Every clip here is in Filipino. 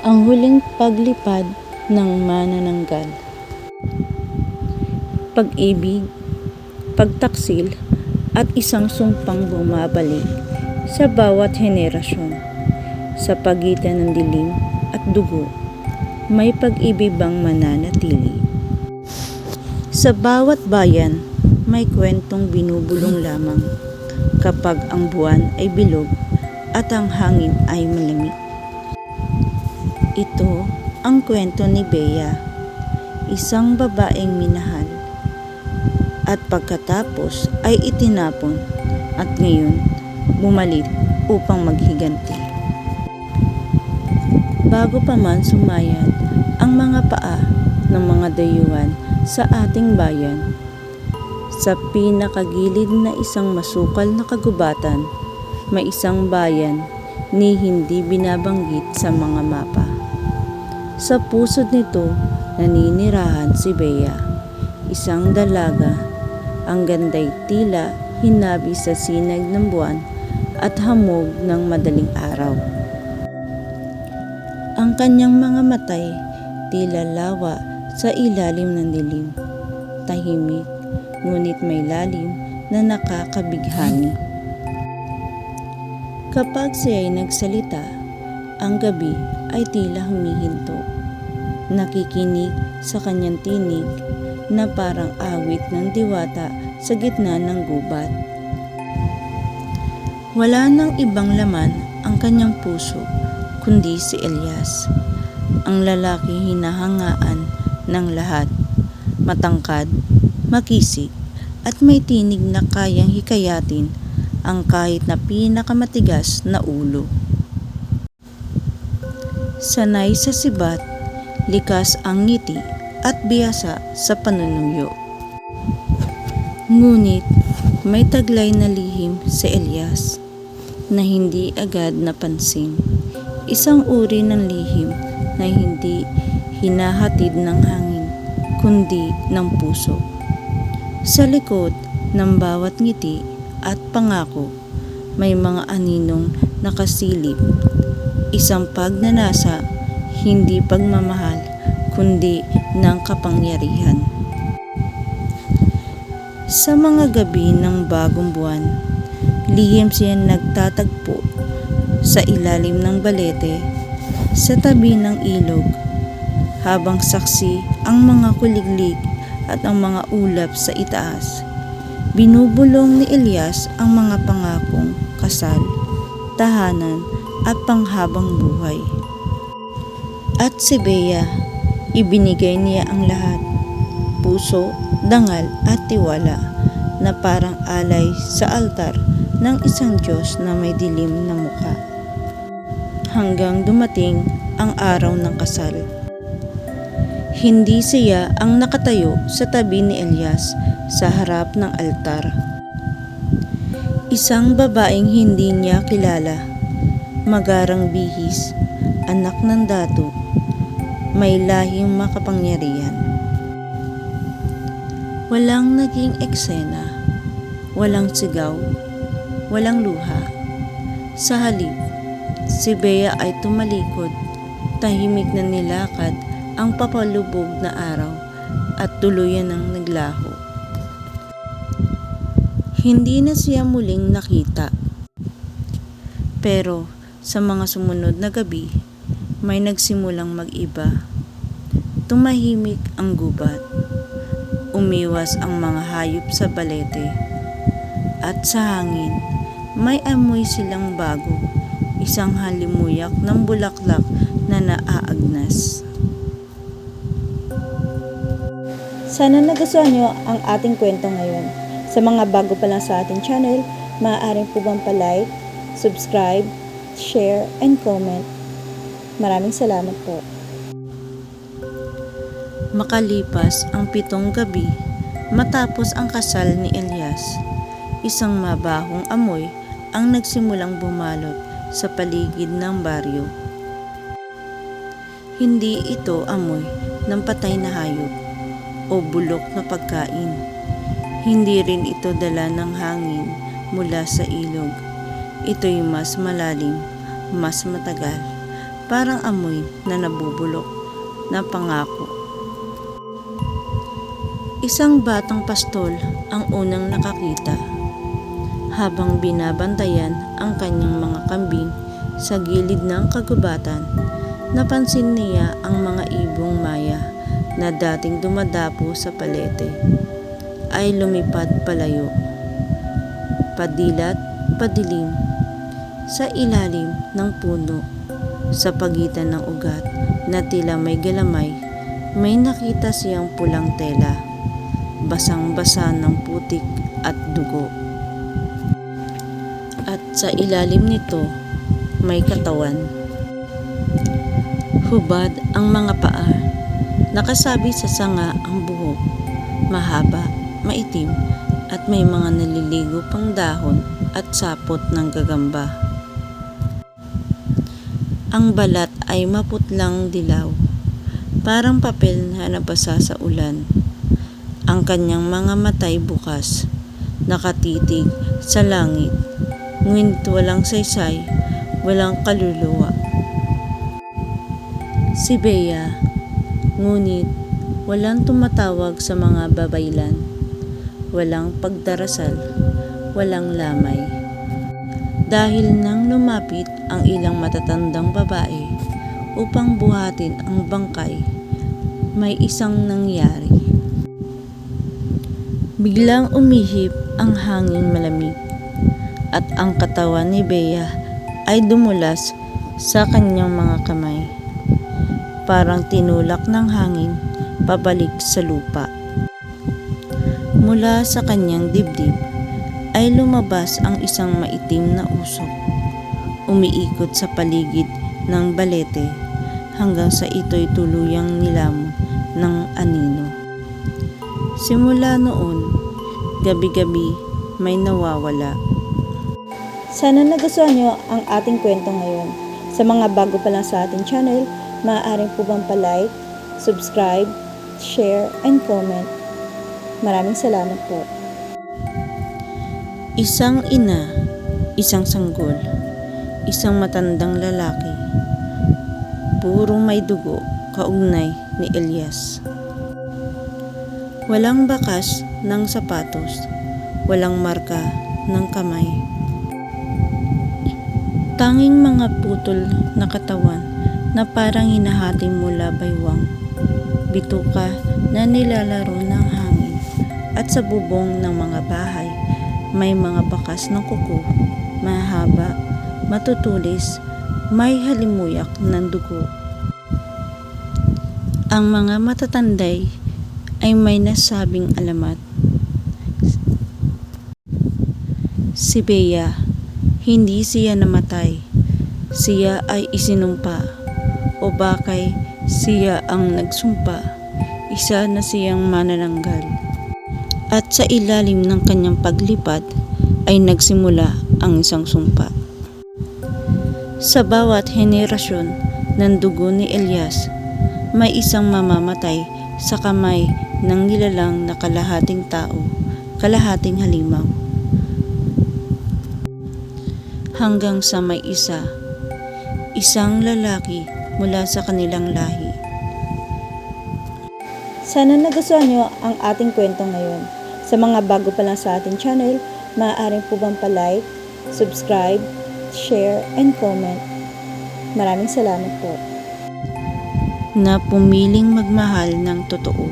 Ang huling paglipad ng manananggal. Pag-ibig, pagtaksil, at isang sumpang bumabalik sa bawat henerasyon. Sa pagitan ng dilim at dugo, may pag-ibig bang mananatili. Sa bawat bayan, may kwentong binubulong lamang kapag ang buwan ay bilog at ang hangin ay malamig. Ito ang kwento ni Bea, isang babaeng minahal at pagkatapos ay itinapon at ngayon bumalik upang maghiganti. Bago pa man sumayad ang mga paa ng mga dayuhan sa ating bayan, sa pinakagilid na isang masukal na kagubatan, may isang bayan ni hindi binabanggit sa mga mapa. Sa pusod nito, naninirahan si Bea, isang dalaga. Ang ganday tila hinabi sa sinag ng buwan at hamog ng madaling araw. Ang kanyang mga matay tila lawa sa ilalim ng dilim. Tahimik, ngunit may lalim na nakakabighani. Kapag siya ay nagsalita, ang gabi ay tila humihinto. Nakikinig sa kanyang tinig na parang awit ng diwata sa gitna ng gubat. Wala nang ibang laman ang kanyang puso kundi si Elias, ang lalaki hinahangaan ng lahat, matangkad, makisig, at may tinig na kayang hikayatin ang kahit na pinakamatigas na ulo. Sanay sa sibat, likas ang ngiti at biyasa sa panunuyo. Ngunit may taglay na lihim si Elias na hindi agad napansin. Isang uri ng lihim na hindi hinahatid ng hangin kundi ng puso. Sa likod ng bawat ngiti at pangako may mga aninong nakasilip. Isang pagnanasa, hindi pagmamahal, kundi ng kapangyarihan. Sa mga gabi ng bagong buwan, lihim siya nagtatagpo sa ilalim ng balete sa tabi ng ilog habang saksi ang mga kuliglig at ang mga ulap sa itaas. Binubulong ni Elias ang mga pangakong kasal, tahanan at panghabang buhay. At si Bea, ibinigay niya ang lahat, puso, dangal at tiwala na parang alay sa altar ng isang Diyos na may dilim na mukha. Hanggang dumating ang araw ng kasal. Hindi siya ang nakatayo sa tabi ni Elias sa harap ng altar. Isang babaeng hindi niya kilala, magarang bihis, anak ng dato, may lahing makapangyarihan. Walang naging eksena, walang sigaw, walang luha. Sa halip, si Bea ay tumalikod, tahimik na nilakad ang papalubog na araw at tuluyan ng naglaho. Hindi na siya muling nakita. Pero sa mga sumunod na gabi, may nagsimulang mag-iba. Tumahimik ang gubat. Umiwas ang mga hayop sa balete. At sa hangin, may amoy silang bago, isang halimuyak ng bulaklak na naaagnas. Sana nagustuhan nyo ang ating kwento ngayon. Sa mga bago pa lang sa ating channel, maaaring po bang palike, subscribe, share, and comment. Maraming salamat po. Makalipas ang pitong gabi matapos ang kasal ni Elias, isang mabahong amoy ang nagsimulang bumalot sa paligid ng baryo. Hindi ito amoy ng patay na hayop o bulok na pagkain. Hindi rin ito dala ng hangin mula sa ilog. Ito'y mas malalim, mas matagal, parang amoy na nabubulok na pangako. Isang batang pastol ang unang nakakita. Habang binabantayan ang kanyang mga kambing sa gilid ng kagubatan, napansin niya ang mga ibong maya na dating dumadapo sa palete ay lumipad palayo. Padilat, padilim, sa ilalim ng puno, sa pagitan ng ugat na tila may galamay, may nakita siyang pulang tela, basang-basa ng putik at dugo. At sa ilalim nito, may katawan. Hubad ang mga paa, nakasabi sa sanga ang buhok, mahaba, maitim, at may mga naliligo pang dahon at sapot ng gagamba. Ang balat ay maputlang dilaw, parang papel na nabasa sa ulan. Ang kanyang mga matay bukas, nakatitig sa langit, ngunit walang saysay, walang kaluluwa. Si Bea, ngunit walang tumatawag sa mga babaylan, walang pagdarasal, walang lamay. Dahil nang lumapit ang ilang matatandang babae upang buhatin ang bangkay, may isang nangyari. Biglang umihip ang hangin malamig at ang katawan ni Bea ay dumulas sa kanyang mga kamay. Parang tinulak ng hangin pabalik sa lupa. Mula sa kanyang dibdib ay lumabas ang isang maitim na usok. Umiikot sa paligid ng balete hanggang sa ito'y tuluyang nilamon ng anino. Simula noon, gabi-gabi may nawawala. Sana nagustuhan nyo ang ating kwento ngayon. Sa mga bago pa lang sa ating channel, maaaring po bang palike, subscribe, share, and comment. Maraming salamat po. Isang ina, isang sanggol, isang matandang lalaki. Purong may dugo, kaugnay ni Elias. Walang bakas ng sapatos, walang marka ng kamay. Tanging mga putol na katawan na parang hinahati mula baywang. Bituka na nilalaro ng hangin at sa bubong ng mga bahay may mga bakas ng kuko, mahaba, matutulis, may halimuyak ng dugo. Ang mga matatanday ay may nasabing alamat. Si Bea, hindi siya namatay. Siya ay isinumpa bakay siya ang nagsumpa. Isa na siyang manananggal. At sa ilalim ng kanyang paglipad ay nagsimula ang isang sumpa. Sa bawat henerasyon ng dugo ni Elias, may isang mamamatay sa kamay ng nilalang na kalahating tao, kalahating halimaw. Hanggang sa may isa, isang lalaki mula sa kanilang lahi. Sana nagustuhan nyo ang ating kwento ngayon. Sa mga bago pa lang sa ating channel, maaaring po bang palike, subscribe, share, and comment. Maraming salamat po. na pumiling magmahal ng totoo.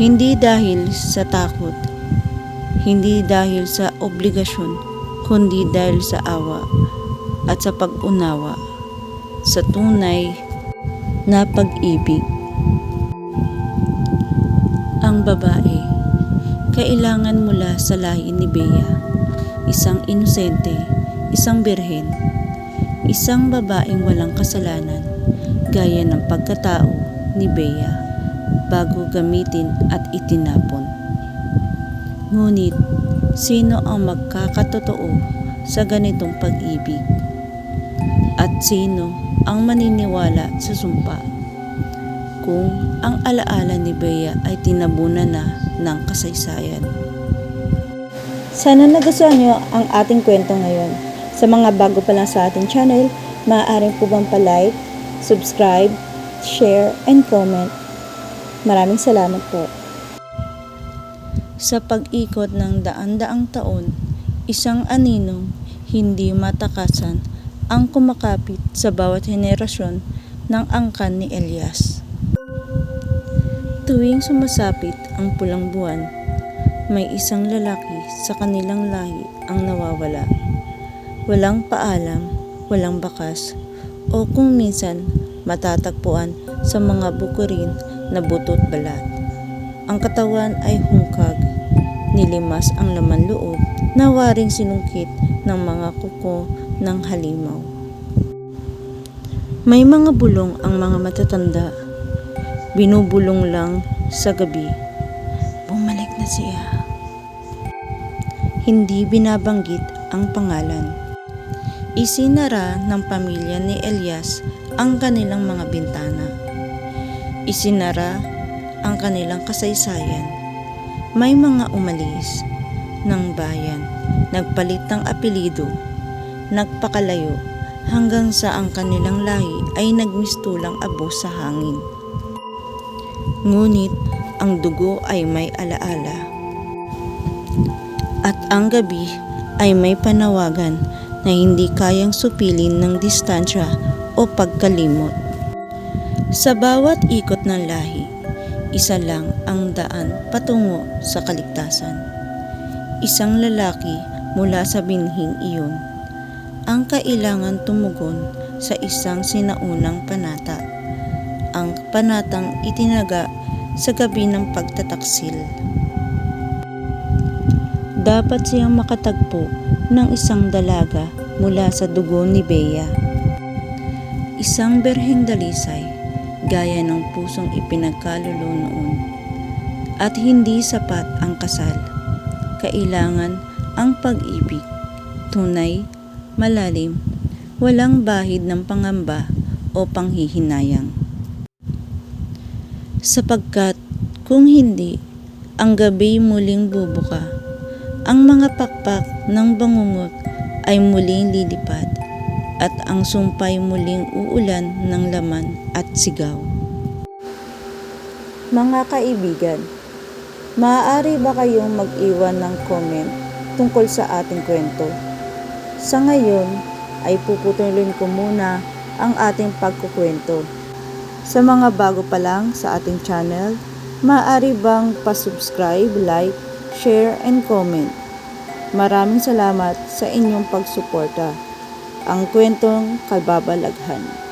Hindi dahil sa takot, hindi dahil sa obligasyon, kundi dahil sa awa at sa pag-unawa sa tunay na pag-ibig. Ang babae, kailangan mula sa lahi ni Bea, isang inosente, isang birhen, isang babaeng walang kasalanan, gaya ng pagkatao ni Bea bago gamitin at itinapon. Ngunit, sino ang magkakatotoo sa ganitong pag-ibig? Sino ang maniniwala sa sumpa? Kung ang alaala ni Bea ay tinabunan na ng kasaysayan. Sana nagustuhan nyo ang ating kwento ngayon. Sa mga bago pa lang sa ating channel, maaaring po bang palike, subscribe, share, and comment. Maraming salamat po. Sa pag-ikot ng daan-daang taon, isang aninong hindi matakasan ang kumakapit sa bawat henerasyon ng angkan ni Elias. Tuwing sumasapit ang pulang buwan, may isang lalaki sa kanilang lahi ang nawawala. Walang paalam, walang bakas, o kung minsan matatagpuan sa mga bukurin na butot balat. Ang katawan ay hungkag, nilimas ang laman loob na waring sinungkit ng mga kuko ng halimaw. May mga bulong ang mga matatanda, binubulong lang sa gabi. Bumalik na siya. Hindi binabanggit ang pangalan. Isinara ng pamilya ni Elias ang kanilang mga bintana. Isinara ang kanilang kasaysayan. May mga umalis ng bayan, nagpalit ng apelido, nagpakalayo hanggang sa ang kanilang lahi ay nagmistulang abo sa hangin. Ngunit ang dugo ay may alaala. At ang gabi ay may panawagan na hindi kayang supilin ng distansya o pagkalimot. Sa bawat ikot ng lahi, isa lang ang daan patungo sa kaligtasan. Isang lalaki mula sa binhing iyon ang kailangan tumugon sa isang sinaunang panata. Ang panatang itinaga sa gabi ng pagtataksil. Dapat siyang makatagpo ng isang dalaga mula sa dugo ni Bea. Isang berheng dalisay, gaya ng pusong ipinagkalulo noon. At hindi sapat ang kasal. Kailangan ang pag-ibig, tunay, malalim, walang bahid ng pangamba o panghihinayang. Sapagkat kung hindi, ang gabi muling bubuka. Ang mga pakpak ng bangungot ay muling lilipad at ang sumpay muling uulan ng laman at sigaw. Mga kaibigan, maaari ba kayong mag-iwan ng comment tungkol sa ating kwento? Sa ngayon ay puputulin ko muna ang ating pagkukwento. Sa mga bago pa lang sa ating channel, maaari bang pasubscribe, like, share, and comment. Maraming salamat sa inyong pagsuporta. Ang kwentong kababalaghan.